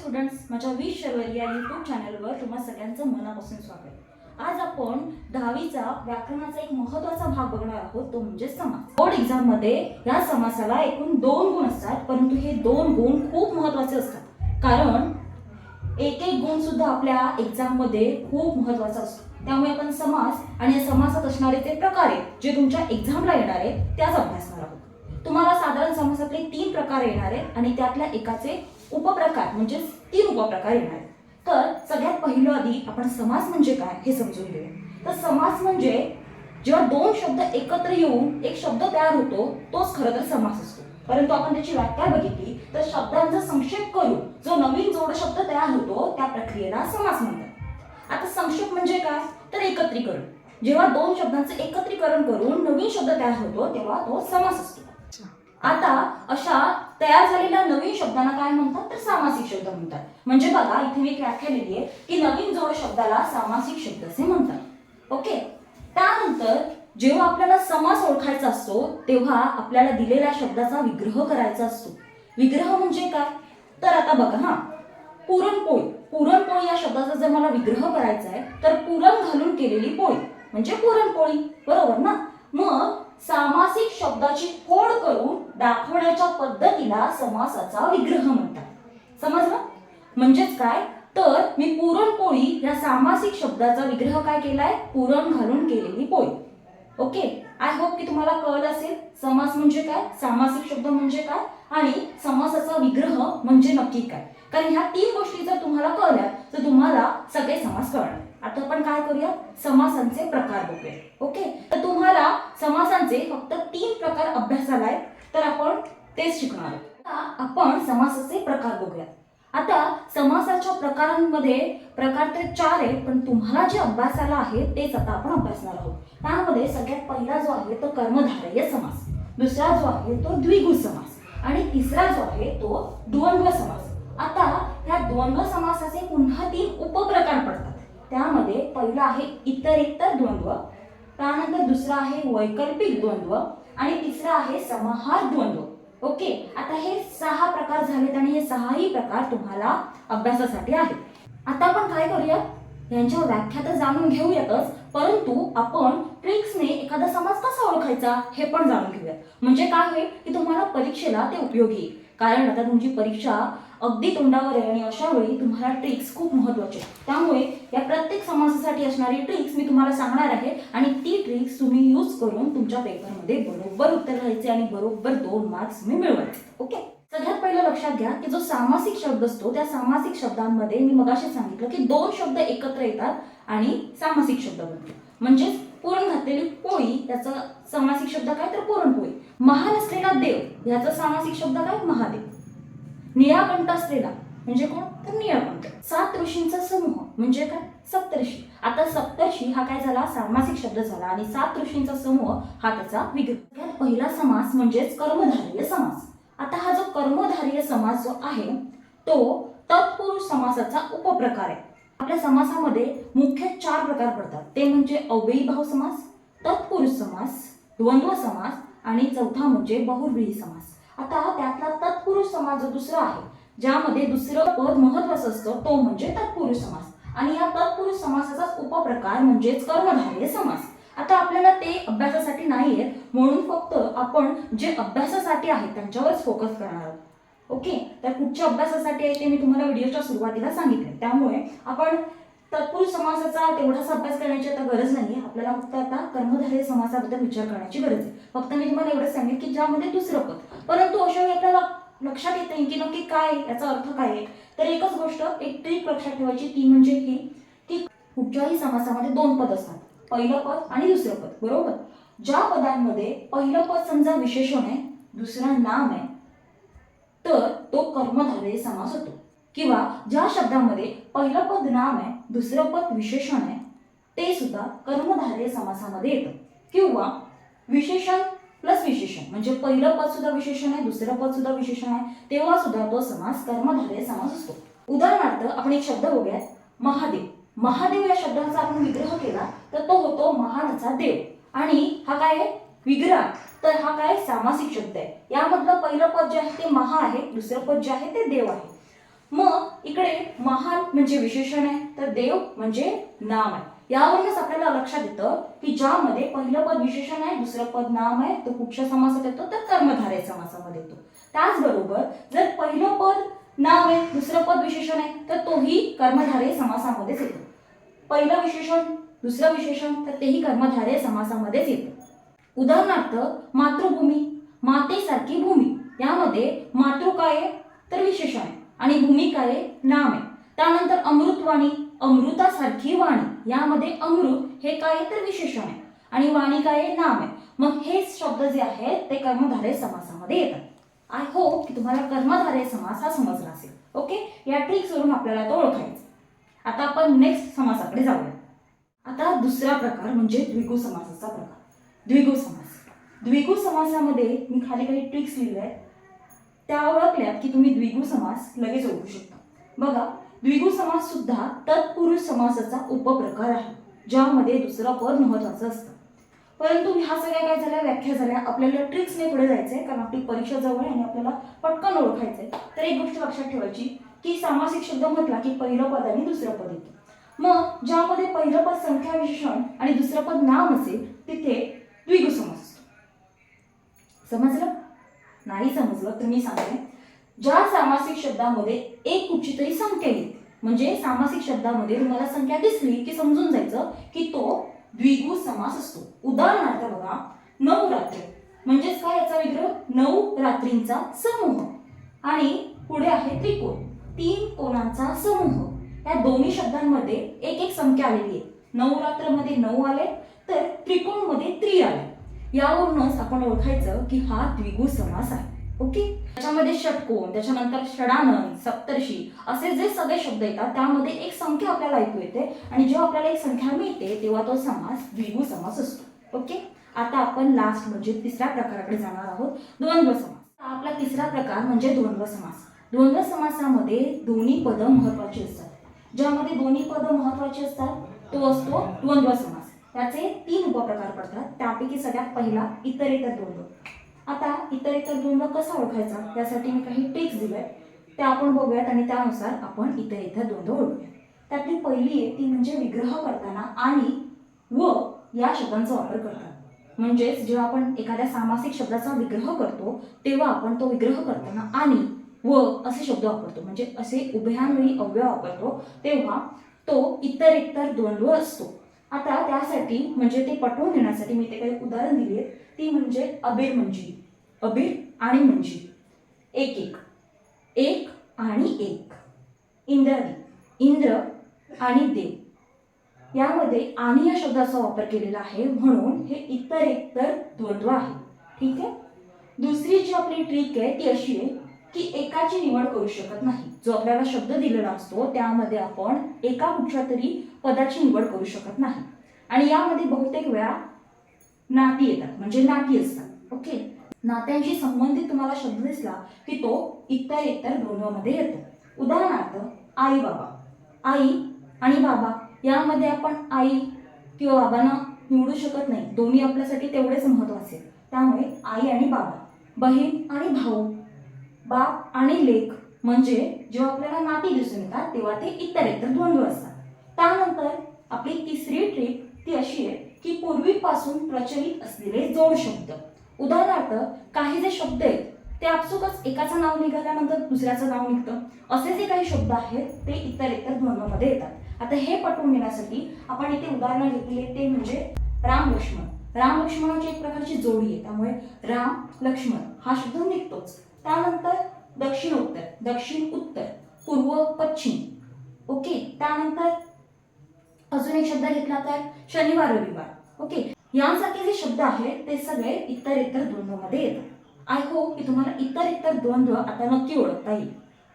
Students माझ्या वीस शर्वरी या यूट्यूब चॅनलवर तुम्हा सगळ्यांचं मनापासून स्वागत. आज आपण दहावीचा व्याकरणाचा एक महत्त्वाचा भाग बघणार आहोत तो म्हणजे समास. बोर्ड एक्झाममध्ये या समासाला एकूण दोन गुण असतात परंतु हे दोन गुण खूप महत्त्वाचे असतात. कारण एक एक गुण सुद्धा आपल्या एक्झाममध्ये खूप महत्त्वाचा असतो. त्यामुळे आपण समास आणि या समासात असणारे ते प्रकार आहेत जे तुमच्या एक्झामला येणार आहेत त्याच अभ्यासणार आहोत. तुम्हाला साधारण आपले तीन प्रकार येणार आहेत आणि त्यातल्या एकाचे उपप्रकार म्हणजे तीन उपप्रकार येणार आहेत. तर सगळ्यात पहिलं आधी आपण समास म्हणजे काय हे समजून घेऊया. तर समास म्हणजे जेव्हा दोन शब्द एकत्र येऊन एक शब्द तयार होतो तोच खरं तर समास असतो. परंतु आपण त्याची व्याख्या बघितली तर शब्दांचा संक्षेप करून जो नवीन जोड शब्द तयार होतो त्या प्रक्रियेला समास म्हणतात. आता संक्षेप म्हणजे काय? तर एकत्रीकरण. जेव्हा दोन शब्दांचे एकत्रीकरण करून नवीन शब्द तयार होतो तेव्हा तो समास असतो. आता अशा तयार झालेल्या नवीन शब्दांना काय म्हणतात? तर सामासिक शब्द म्हणतात. म्हणजे बघा इथे मी एक व्याख्या लिहिली आहे की नवीन जोड शब्दाला सामासिक शब्द असे म्हणतात. ओके? त्यानंतर जेव्हा आपल्याला समास ओळखायचा असतो तेव्हा आपल्याला दिलेल्या शब्दाचा विग्रह करायचा असतो. विग्रह म्हणजे काय? तर आता बघा हा. पुरणपोळी. पुरणपोळी या शब्दाचा जर मला विग्रह करायचा आहे तर पुरण घालून केलेली पोळी. म्हणजे पुरणपोळी. बरोबर ना? मग सामासिक शब्दाची फोड करून दाखवण्याच्या पद्धतीला समासाचा विग्रह म्हणतात. समजलं? म्हणजेच काय? तर मी पुरणपोळी या सामासिक शब्दाचा विग्रह काय केलाय? पुरण घालून केलेली पोळी. ओके? आय होप की तुम्हाला कळलं असेल. समास म्हणजे काय? सामासिक शब्द म्हणजे काय? आणि समासाचा विग्रह म्हणजे नक्की काय? कारण ह्या तीन गोष्टी जर तुम्हाला कळल्या तर तुम्हाला सगळे समास कळणार. आता आपण काय करूया समासांचे प्रकार बघूया ओके तर तुम्हाला समासांचे फक्त तीन प्रकार अभ्यासाला आहेत. तर आपण तेच शिकणार आहोत. आपण समासाचे प्रकार बघूया आता समासाच्या प्रकारांमध्ये प्रकार तर चार आहेत पण तुम्हाला जे अभ्यासाला आहे तेच आता आपण अभ्यासणार आहोत. त्यामध्ये सगळ्यात पहिला जो आहे तो कर्मधारय समास. दुसरा जो आहे तो द्विगु समास. आणि तिसरा जो आहे तो द्वंद्व समास. आता ह्या द्वंद्व समासाचे पुन्हा तीन उपप्रकार पडतात. त्यामध्ये पहिलं आहे इतरेतर द्वंद्व त्यानंतर दुसरं आहे वैकल्पिक द्वंद्व आणि तिसरा आहे समाहार द्वंद्व. ओके? आता हे सहा प्रकार झालेत आणि हे सहाही प्रकार तुम्हाला अभ्यासासाठी आहेत. आता आपण काय करूया यांच्या व्याख्या तर जाणून घेऊयातच परंतु आपण ट्रिक्सने एखादा समाज कसा ओळखायचा हे पण जाणून घेऊयात. म्हणजे काय होईल? की तुम्हाला परीक्षेला ते उपयोगी येईल. कारण आता तुमची परीक्षा अगदी तोंडावर आहे आणि अशा वेळी तुम्हाला ट्रिक्स खूप महत्त्वाचे आहेत. त्यामुळे या प्रत्येक समासासाठी असणारी ट्रिक्स मी तुम्हाला सांगणार आहे आणि ती ट्रिक्स तुम्ही यूज करून तुमच्या पेपरमध्ये बरोबर उत्तर लिहायचे आणि बरोबर दोन मार्क्स तुम्ही मिळवायचे. ओके सगळ्यात पहिलं लक्षात घ्या की जो सामासिक शब्द असतो त्या सामासिक शब्दांमध्ये मी मगाशी सांगितलं की दोन शब्द एकत्र येतात आणि सामासिक शब्द बनतो म्हणजेच पुरण घातलेली पोळी याचा सामासिक शब्द काय तर पुरणपोळी. महान असलेला देव याचा सामासिक शब्द काय? महादेव. निळाकंठ असलेला म्हणजे कोण? तर निळाकंठ सात ऋषींचा समूह. म्हणजे काय? सप्तर्षी आता सप्तर्षी हा काय झाला? सामासिक शब्द झाला. आणि सात ऋषींचा समूह हा त्याचा विग्रह. पहिला समास म्हणजेच कर्मधारय समास. आता हा जो कर्मधारय समास जो आहे तो तत्पुरुष समासाचा उपप्रकार आहे. आपल्या समासामध्ये मुख्य चार प्रकार पडतात. ते म्हणजे अव्ययी भाव समास तत्पुरुष समास द्वंद्व समास आणि चौथा म्हणजे बहुव्रीही समास. आता त्यातला तत्पुरुष समास जो दुसरा आहे ज्यामध्ये दुसरं पद महत्वाचं असतं तो म्हणजे तत्पुरुष समास आणि या तत्पुरुष समासाचा उपप्रकार म्हणजेच कर्मधारय समास आता आपल्याला ते अभ्यासासाठी नाही आहेत म्हणून फक्त आपण जे अभ्यासासाठी आहेत त्यांच्यावरच फोकस करणार आहोत. ओके तर कुठच्या अभ्यासासाठी आहे ते मी तुम्हाला व्हिडिओच्या सुरुवातीला सांगितले त्यामुळे आपण तत्पुरुष समासाचा तेवढाच अभ्यास करण्याची आता गरज नाही आपल्याला फक्त आता कर्मधारय समासाबद्दल विचार करण्याची गरज आहे. फक्त मी तुम्हाला एवढं सांगेन की ज्यामध्ये दुसरं पद. परंतु अशा वेळी आपल्याला लक्षात येत नाही की नक्की काय याचा अर्थ काय आहे? तर एकच गोष्ट एक ट्रिक लक्षात ठेवायची ती म्हणजे ही की कुठच्याही समासामध्ये दोन पद असतात. पहिलं पद आणि दुसरं पद. बरोबर? ज्या पदांमध्ये पहिलं पद समजा विशेषण आहे दुसरा नाम आहे तर तो कर्मधारय समास होतो. किंवा ज्या शब्दामध्ये पहिलं पद नाम आहे दुसरं पद विशेषण आहे ते सुद्धा कर्मधारय समासामध्ये येतं. किंवा विशेषण प्लस विशेषण म्हणजे पहिलं पद सुद्धा विशेषण आहे दुसरं पद सुद्धा विशेषण आहे तेव्हा सुद्धा तो समास कर्मधारय समास असतो. उदाहरणार्थ आपण एक शब्द बघूयात महादेव. महादेव या शब्दाचा आपण विग्रह केला तर तो होतो महानाचा देव. आणि हा काय आहे? विग्रह. तर हा काय? सामासिक शब्द आहे. यामधलं पहिलं पद जे आहे ते महा आहे दुसरं पद जे आहे ते देव आहे. मग इकडे महान म्हणजे विशेषण आहे तर देव म्हणजे नाम आहे. यावरूनच आपल्याला लक्षात येतं की ज्यामध्ये पहिलं पद विशेषण आहे दुसरं पद नाम आहे तो कुठच्या समासात येतो तर कर्मधारे समासामध्ये येतो. त्याचबरोबर जर पहिलं पद नाव आहे दुसरं पद विशेषण आहे तर तोही कर्मधारे समासामध्येच येतो. पहिलं विशेषण दुसरं विशेषण तर तेही कर्मधारे समासामध्येच येतं. उदाहरणार्थ मातृभूमी मातेसारखी भूमी यामध्ये मातृ काय आहे तर विशेषण आहे. आणि भूमिका आहे नाम आहे. त्यानंतर अमृतवाणी अमृतासारखी वाणी. यामध्ये अमृत हे काय तर विशेषण आहे आणि वाणी काय नाम आहे. मग हे शब्द जे आहेत ते कर्मधारे समासामध्ये येतात. आय होप की तुम्हाला कर्मधारे समास हा समजला असेल. ओके या ट्रिक्स वरून आपल्याला तो ओळखायचा. आता आपण नेक्स्ट समासाकडे जाऊया. आता दुसरा प्रकार म्हणजे द्विगु समासाचा प्रकार. द्विगु समास. द्विगु समासामध्ये मी खाली काही ट्रिक्स लिहिल्या आहेत. त्या ओळखल्यात की तुम्ही द्विगु समास लगेच ओळखू शकता. बघा द्विगु समास सुद्धा तत्पुरुष समासाचा उपप्रकार आहे ज्यामध्ये दुसरं पद महत्वाचं असतं. परंतु ह्या सगळ्या काय झाल्या? व्याख्या झाल्या. आपल्याला ट्रिक्सने पुढे जायचंय कारण आपली परीक्षा जवळ आहे आणि आपल्याला पटकन ओळखायचंय. तर एक गोष्ट लक्षात ठेवायची की सामासिक शब्द म्हटला की पहिलं पद आणि दुसरं पद येतं. मग ज्यामध्ये पहिलं पद संख्या विशेषण आणि दुसरं पद नाम असेल तिथे द्विगु समास असतो. समजलं? नाही समजलं तर मी सांगते ज्या सामासिक शब्दामध्ये एक कुठची तरी संख्या येईल म्हणजे सामासिक शब्दामध्ये तुम्हाला संख्या दिसली की समजून जायचं की तो द्विगु समास असतो. उदाहरणार्थ बघा नऊ रात्री. म्हणजेच काय याचा विग्रह? नऊ रात्रींचा समूह. आणि पुढे आहे त्रिकोण. तीन कोणांचा समूह. या दोन्ही शब्दांमध्ये एक एक संख्या आलेली आहे. नऊ रात्रमध्ये नऊ आले तर त्रिकोणमध्ये त्रि आले. यावरूनच आपण ओळखायचं की हा द्विगु समास आहे. ओके? त्याच्यामध्ये षटकोन त्याच्यानंतर षडानंद सप्तर्षी असे जे सगळे शब्द येतात त्यामध्ये एक संख्या आपल्याला ऐकू येते आणि जेव्हा आपल्याला एक संख्या मिळते तेव्हा तो समास द्विगु समास असतो. ओके? आता आपण लास्ट म्हणजे तिसऱ्या प्रकाराकडे जाणार आहोत. द्वंद्व समास. आपला तिसरा प्रकार म्हणजे द्वंद्व समास. द्वंद्व समासामध्ये दोन्ही पदं महत्वाची असतात. ज्यामध्ये दोन्ही पदं महत्वाची असतात तो असतो द्वंद्व समास. त्याचे तीन उपप्रकार पडतात. त्यापैकी सगळ्यात पहिला इतरेतर द्वंद्व. आता इतरेतर द्वंद्व कसा ओळखायचा? त्यासाठी मी काही टिप्स दिल्या त्या आपण बघूयात आणि त्यानुसार आपण इतरेतर द्वंद्व ओळखूया त्यातली पहिली आहे ती म्हणजे विग्रह करताना आणि व या शब्दांचा वापर करतात म्हणजेच जेव्हा आपण एखाद्या सामासिक शब्दाचा विग्रह करतो तेव्हा आपण तो विग्रह करताना आणि व असे शब्द वापरतो. म्हणजे असे उभयांवेळी अव्यय वापरतो तेव्हा तो इतर इतर द्वंद्व असतो. आता त्यासाठी म्हणजे ते पटवून देण्यासाठी मी ते काही उदाहरण दिली आहेत. ती म्हणजे अबीर मंजी अबीर आणि मंजी एक एक. एक आणि एक. इंद्रादी इंद्र आणि देव. यामध्ये आणि या शब्दाचा वापर केलेला आहे म्हणून हे इतर एकतर द्वंद्व आहे. ठीक आहे? दुसरी जी आपली ट्रिक आहे ती अशी आहे की एकाची निवड करू शकत नाही. जो आपल्याला शब्द दिलेला असतो त्यामध्ये आपण एका कुठच्या तरी पदाची निवड करू शकत नाही. आणि यामध्ये बहुतेक वेळा नाती येतात म्हणजे नाती असतात. ओके नात्यांशी संबंधित तुम्हाला शब्द दिसला की तो इतर इतर द्वंद्वामध्ये येतो. उदाहरणार्थ आई बाबा आई आणि बाबा यामध्ये आपण आई किंवा बाबांना निवडू शकत नाही. दोन्ही आपल्यासाठी तेवढेच महत्त्वाचे. त्यामुळे आई आणि बाबा बहीण आणि भाऊ बाप आणि लेख. म्हणजे जेव्हा आपल्याला नाती दिसून येतात तेव्हा ते इतर इतर द्वंद्व असतात. त्यानंतर आपली तिसरी ट्रिक ती अशी आहे की पूर्वीपासून प्रचलित असलेले जोड शब्द. उदाहरणार्थ काही जे शब्द आहेत ते आपसुकच एकाचं नाव निघाल्यानंतर दुसऱ्याचं नाव निघतं. असे जे काही शब्द आहेत ते इतर इतर द्वंद्वामध्ये येतात. आता हे पटवून घेण्यासाठी आपण इथे उदाहरणं घेतले ते म्हणजे राम लक्ष्मण. राम लक्ष्मणाची एक प्रकारची जोडी आहे. त्यामुळे राम लक्ष्मण हा शब्द निघतोच. त्यानंतर दक्षिण उत्तर दक्षिण उत्तर पूर्व पश्चिम. ओके त्यानंतर अजून एक शब्द घेतला तर शनिवार रविवार. ओके यांसारखे जे शब्द आहेत ते सगळे इतर इतर द्वंद्वमध्ये येतात. आय होप की तुम्हाला इतर इतर द्वंद्व आता नक्की ओळखता येईल.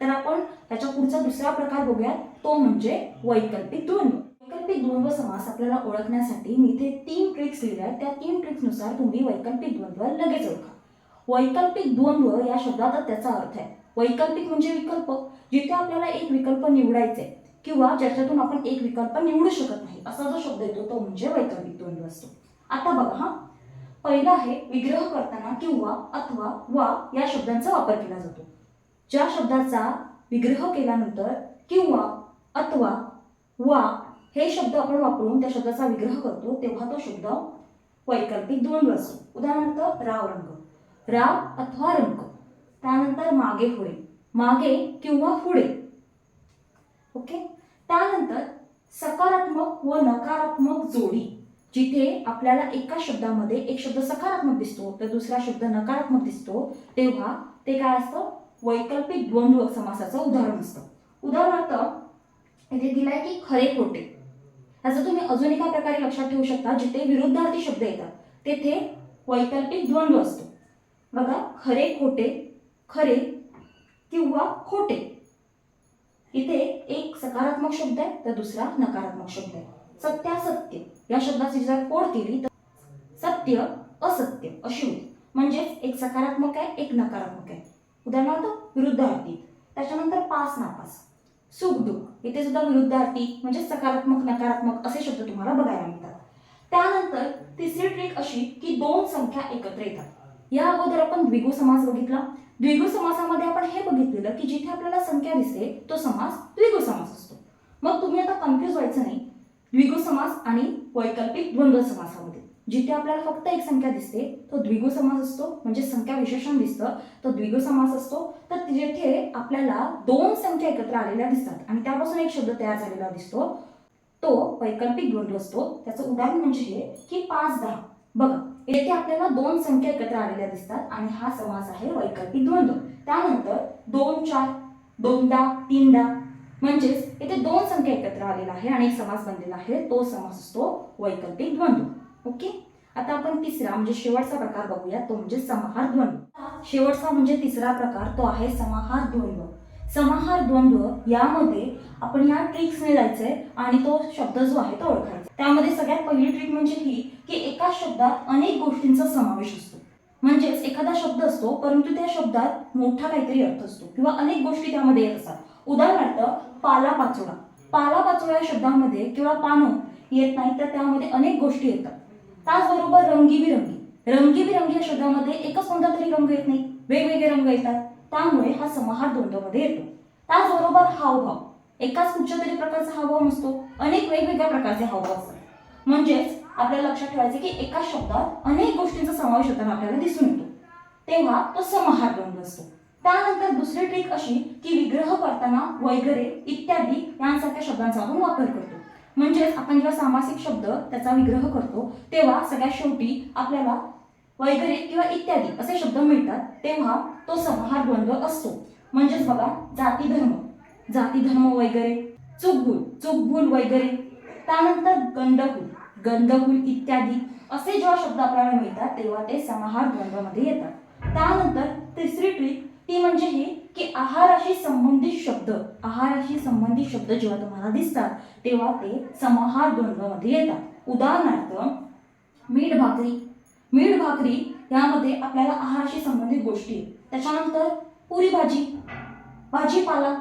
तर आपण त्याच्या पुढचा दुसरा प्रकार बघूयात. तो म्हणजे वैकल्पिक द्वंद्व. वैकल्पिक द्वंद्व समास आपल्याला ओळखण्यासाठी मी इथे तीन ट्रिक्स लिहिल्या आहेत. त्या तीन ट्रिक्सनुसार तुम्ही वैकल्पिक द्वंद्व लगेच ओळखा. वैकल्पिक द्वंद्व या शब्दाचा त्याचा अर्थ आहे. वैकल्पिक म्हणजे विकल्प जिथे आपल्याला एक विकल्प निवडायचे आहे किंवा ज्याच्यातून आपण एक विकल्प निवडू शकत नाही. असा जो शब्द येतो तो म्हणजे वैकल्पिक द्वंद्व असतो. आता बघा हा. पहिला आहे विग्रह करताना किंवा अथवा वा या शब्दांचा वापर केला जातो. ज्या शब्दाचा विग्रह केल्यानंतर किंवा अथवा वा हे शब्द आपण वापरून त्या शब्दाचा विग्रह करतो तेव्हा तो शब्द वैकल्पिक द्वंद्व असतो. उदाहरणार्थ राव रंग राव अथवा रंग त्यानंतर मागे पुढे मागे किंवा पुढे. ओके? त्यानंतर सकारात्मक व नकारात्मक जोडी जिथे आपल्याला एका शब्दामध्ये एक शब्द सकारात्मक दिसतो तर दुसरा शब्द नकारात्मक दिसतो तेव्हा ते काय असतं? वैकल्पिक द्वंद्व समासाचं उदाहरण असतं. उदाहरणार्थ इथे दिलाय की खरे खोटे. याचं तुम्ही अजून एका प्रकारे लक्षात ठेवू शकता जिथे विरुद्धार्थी शब्द येतात तेथे वैकल्पिक द्वंद्व असतो. बघा खरे खोटे खरे किंवा खोटे. इथे एक सकारात्मक शब्द आहे तर दुसरा नकारात्मक शब्द आहे. सत्यासत्य या शब्दाची जर कोड केली तर सत्य असत्य अशी होती म्हणजेच एक सकारात्मक आहे एक नकारात्मक आहे. उदाहरणार्थ विरुद्धार्थी. त्याच्यानंतर पास नापास. सुख दुःख. इथे सुद्धा विरुद्धार्थी म्हणजे सकारात्मक नकारात्मक असे शब्द तुम्हाला बघायला मिळतात. त्यानंतर तिसरी ट्रिक अशी की दोन संख्या एकत्र येतात. या अगोदर आपण द्विगु समास बघितला. द्विगु समासामध्ये आपण हे बघितलेलं की जिथे आपल्याला संख्या दिसते तो समास द्विगु समास असतो. मग तुम्ही आता कन्फ्यूज व्हायचं नाही. द्विगु समास आणि वैकल्पिक द्वंद्व समासामध्ये. जिथे आपल्याला फक्त एक संख्या दिसते तो द्विगु समास असतो. म्हणजे संख्या विशेषण दिसतं तो द्विगु समास असतो. तर जिथे आपल्याला दोन संख्या एकत्र आलेल्या दिसतात आणि त्यापासून एक शब्द तयार झालेला दिसतो तो वैकल्पिक द्वंद्व असतो. त्याचं उदाहरण म्हणजे हे की पाच दहा. बघा येथे आपल्याला दोन संख्या एकत्र आलेल्या दिसतात आणि हा समास आहे वैकल्पिक द्वंद्व. त्यानंतर दोन चार दोनदा तीनदा म्हणजेच येथे दोन संख्या एकत्र आलेला आहे आणि एक समास बनलेला आहे. तो समास असतो वैकल्पिक द्वंद्व. ओके? आता आपण तिसरा म्हणजे शेवटचा प्रकार बघूया. तो म्हणजे समाहार द्वंद्व. शेवटचा म्हणजे तिसरा प्रकार तो आहे समाहार द्वंद्व. समाहार द्वंद्व यामध्ये आपण या ट्रिक्सने जायचंय आणि तो शब्द जो आहे तो ओळखायचा. त्यामध्ये सगळ्यात पहिली ट्रिक म्हणजे ही की एका शब्दात अनेक गोष्टींचा समावेश असतो. म्हणजेच एखादा शब्द असतो परंतु त्या शब्दात मोठा काहीतरी अर्थ असतो किंवा अनेक गोष्टी त्यामध्ये येत असतात. उदाहरणार्थ पाला पाचोळा. पाला पाचोळा या शब्दामध्ये किंवा पानं येत नाही तर त्यामध्ये अनेक गोष्टी येतात. त्याचबरोबर रंगीबिरंगी. रंगीबिरंगी या शब्दामध्ये एकच कोणता तरी रंग येत नाही. वेगवेगळे रंग येतात. त्यामुळे हा समाहार द्वंद्वमध्ये येतो. त्याचबरोबर हावभाव एकाच कुठच्या तरी प्रकारचा हावभाव नसतो. अनेक वेगवेगळ्या प्रकारचे हावभाव असतात म्हणजेच आपल्याला लक्षात ठेवायचे की एका शब्दात अनेक गोष्टींचा समावेश होताना आपल्याला दिसून येतो. तेव्हा तो समाहार द्वंद्व असतो. त्यानंतर दुसरी ट्रिक अशी की विग्रह करताना वगैरे इत्यादी यांसारख्या शब्दांचा आपण वापर करतो. म्हणजेच आपण जेव्हा सामासिक शब्द त्याचा विग्रह करतो तेव्हा सगळ्यात शेवटी आपल्याला वगैरे किंवा इत्यादी असे शब्द मिळतात. तेव्हा तो संहार द्वंद्व असतो. म्हणजेच बघा जाती धर्म. जाती धर्म वगैरे चुकभूल चुकभूल वगैरे. त्यानंतर गंधभूल गंधभूल इत्यादी असे जेव्हा शब्द आपल्याला मिळतात तेव्हा ते समाहार द्वंद्वमध्ये येतात. त्यानंतर तिसरी ट्रिक ती म्हणजे ही की आहाराशी संबंधित शब्द. आहाराशी संबंधित शब्द जेव्हा तुम्हाला दिसतात तेव्हा ते समाहार द्वंद्वमध्ये येतात. उदाहरणार्थ मीठ भाकरी. मीठ भाकरी यामध्ये आपल्याला आहाराशी संबंधित गोष्टी आहेत. त्याच्यानंतर पुरी भाजी भाजीपाला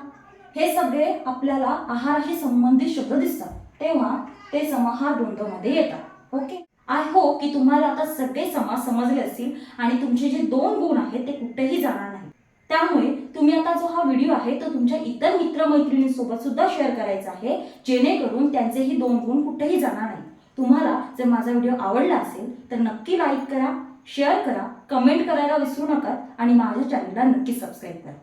हे सगळे आपल्याला आहाराशी संबंधित शब्द दिसतात. तेव्हा ते समाहार द्वंद्वमध्ये येतात. ओके? आय होप की तुम्हाला आता सगळे समाज समजले असतील आणि तुमचे जे दोन गुण आहेत ते कुठेही जाणार नाही त्यामुळे तुम्ही आता जो हा व्हिडिओ आहे तो तुमच्या इतर मित्रमैत्रिणींसोबत सुद्धा शेअर करायचा आहे जेणेकरून त्यांचेही दोन गुण कुठेही जाणार नाही तुम्हाला जर माझा व्हिडिओ आवडला असेल तर नक्की लाईक करा. शेअर करा कमेंट करायला विसरू नका आणि माझ्या चॅनलला नक्की सबस्क्राईब करा.